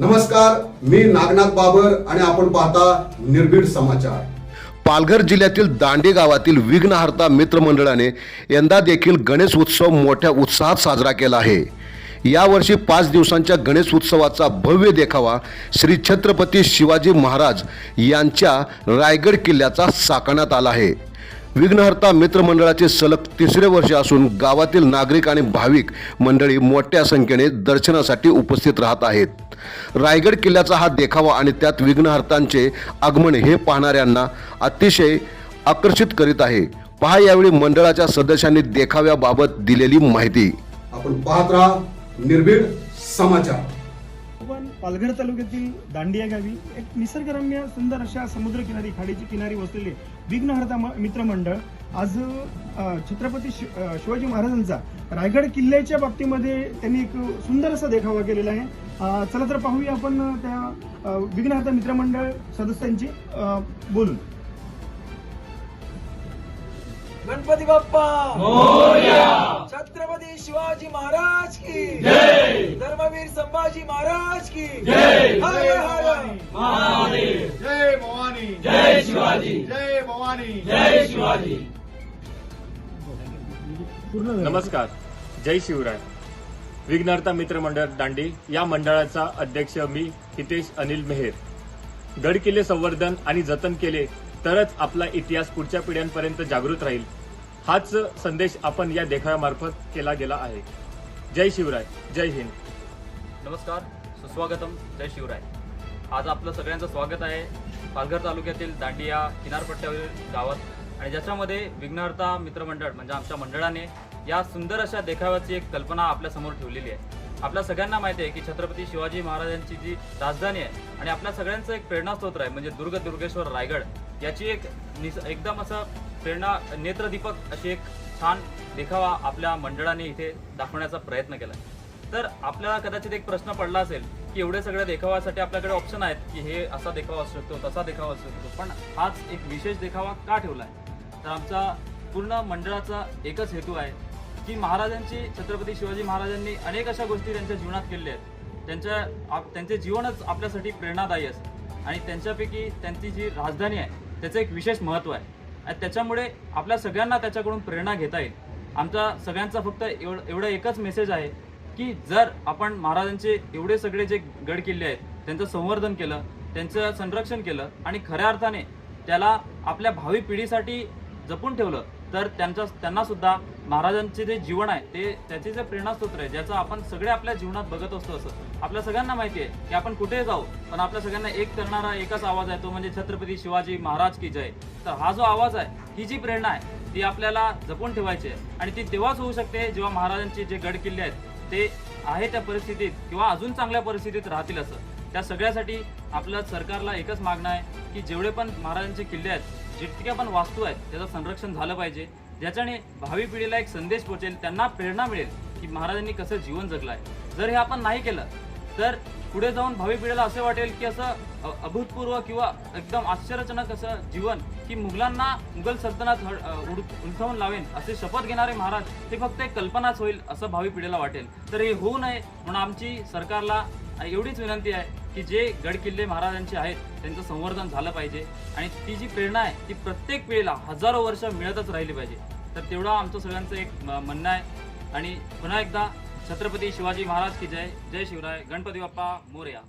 नमस्कार मी नागनाथ बाबर आणि आपण पाहता निर्भीड समाचार. पालघर जिल्ह्यातील दांडे गावातील विघ्नहर्ता मित्रमंडळाने यंदा देखील गणेश उत्सव मोठ्या उत्साहात साजरा केला आहे. यावर्षी पाच दिवसांच्या गणेश उत्सवाचा भव्य देखावा श्री छत्रपती शिवाजी महाराज यांच्या रायगड किल्ल्याचा साकारण्यात आला आहे. विघ्नहर्ता मित्रमंडळाचे सलग तिसरे वर्ष असून गावातील नागरिक आणि भाविक मंडळी मोठ्या संख्येने दर्शनासाठी उपस्थित राहत आहेत. रायगड किल्ल्याचा हा देखावा आणि त्यात विघ्नहर्तांचे आगमन हे पाहणाऱ्यांना अतिशय आकर्षित करीत आहे. पहा यावेळी मंडळाच्या सदस्यांनी देखाव्याबाबत दिलेली माहिती. आपण पाहत राहा निर्भीड समाचार. पालघर तालुक्यातील दांडिया गावी एक निसर्गरम्य सुंदर अशा समुद्रकिनारी खाडीची किनारी वसलेले विघ्नहर्ता म- मित्रमंडळ. आज छत्रपती शिवाजी महाराजांचा रायगड किल्ल्याच्या बाबतीमध्ये त्यांनी एक सुंदर असा देखावा केलेला आहे. चला तर पाहूया आपण त्या विघ्नहर्ता मित्रमंडळ सदस्यांची बोलून. गणपती बाप्पा! छत्रपती शिवाजी महाराज की धर्मवीर संभाजी महाराज की हर हर जय भवानी! जय शिवाजी! जय भवानी! जय शिवाजी! नमस्कार. जय शिवराय. विघ्नहर्ता मित्र मंडळ दांडी या मंडळाचा अध्यक्ष मी हितेश अनिल मेहेर. गड किल्ले संवर्धन आणि जतन केले तरच आपला इतिहास पुढच्या पिढ्यांपर्यंत जागृत राहील. हाच संदेश आपण या देखाव्यामार्फत केला गेला आहे. जय शिवराय जय हिंद. नमस्कार सुस्वागतम जय शिवराय. आज आपलं सगळ्यांचं स्वागत आहे पालघर तालुक्यातील दांडिया किनारपट्ट्यावरील गावात. आणि ज्याच्यामध्ये विघ्नहर्ता मित्रमंडळ म्हणजे आमच्या मंडळाने या सुंदर अशा देखाव्याची एक कल्पना आपल्यासमोर ठेवलेली आहे. आपल्या सगळ्यांना माहिती आहे की छत्रपती शिवाजी महाराजांची जी राजधानी आहे आणि आपल्या सगळ्यांचं एक प्रेरणास्त्रोत आहे म्हणजे दुर्ग दुर्गेश्वर रायगड. याची एक निस एकदम असं प्रेरणा नेत्रदीपक अशी एक छान देखावा आपल्या मंडळाने इथे दाखवण्याचा प्रयत्न केला तर आपल्याला कदाचित एक प्रश्न पडला असेल की एवढे सगळ्या देखावासाठी आपल्याकडे ऑप्शन आहेत की हे असा देखावा असू शकतो तसा देखावा असू शकतो पण हाच एक विशेष देखावा का ठेवला आहे तर आमचा पूर्ण मंडळाचा एकच हेतू आहे की महाराजांची छत्रपती शिवाजी महाराजांनी अनेक अशा गोष्टी त्यांच्या जीवनात केलेल्या आहेत. त्यांच्या आप- त्यांचे जीवनच आपल्यासाठी प्रेरणादायी असतं. आणि त्यांच्यापैकी त्यांची जी राजधानी आहे त्याचं एक विशेष महत्त्व आहे. त्याच्यामुळे आपल्या सगळ्यांना त्याच्याकडून प्रेरणा घेता येईल. आमचा सगळ्यांचा फक्त एवढं एवढं एकच मेसेज आहे की जर आपण महाराजांचे एवढे सगळे जे गड किल्ले आहेत त्यांचं संवर्धन केलं त्यांचं संरक्षण केलं आणि खऱ्या अर्थाने त्याला आपल्या भावी पिढीसाठी जपून ठेवलं तर त्यांच्या त्यांना सुद्धा महाराजांचे जे जीवन आहे ते त्याचे जे प्रेरणास्त्रोत आहे ज्याचं आपण सगळे आपल्या जीवनात बघत असतो असं. आपल्या सगळ्यांना माहिती आहे की आपण कुठे जाऊ पण आपल्या सगळ्यांना एक करणारा एकच आवाज आहे तो म्हणजे छत्रपती शिवाजी महाराज की जय. तर हा जो आवाज आहे ही जी प्रेरणा आहे ती आपल्याला जपून ठेवायची आहे. आणि ती तेव्हाच होऊ शकते जेव्हा महाराजांचे जे गड किल्ले आहेत ते आहे त्या परिस्थितीत किंवा अजून चांगल्या परिस्थितीत राहतील असं. त्या सगळ्यासाठी आपलं सरकारला एकच मागणं आहे की जेवढे पण महाराजांचे किल्ले आहेत जितक्या पण वास्तू आहेत त्याचं संरक्षण झालं पाहिजे. ज्याच्याने भावी पिढीला एक संदेश पोहोचेल त्यांना प्रेरणा मिळेल की महाराजांनी कसं जीवन जगलं आहे जर हे आपण नाही केलं तर पुढे जाऊन भावी पिढीला असं वाटेल की असं अभूतपूर्व किंवा एकदम आश्चर्यजनक असं जीवन की मुघलांना मुघल सल्तनात उड- उलथवून लावेन असे शपथ घेणारे महाराज ते फक्त एक कल्पनाच होईल असं भावी पिढीला वाटेल. तर हे होऊ नये म्हणून आमची सरकारला एवढीच विनंती आहे की जे गड किल्ले महाराजांचे आहेत त्यांचं संवर्धन झालं पाहिजे. आणि ती जी प्रेरणा आहे ती प्रत्येक पिढीला हजारो वर्ष मिळतच राहिली पाहिजे. तर तेवढा आमचं सगळ्यांचं एक म्हणणं आहे. आणि पुन्हा एकदा छत्रपती शिवाजी महाराज की जय. जय शिवराय. गणपती बाप्पा मोरया.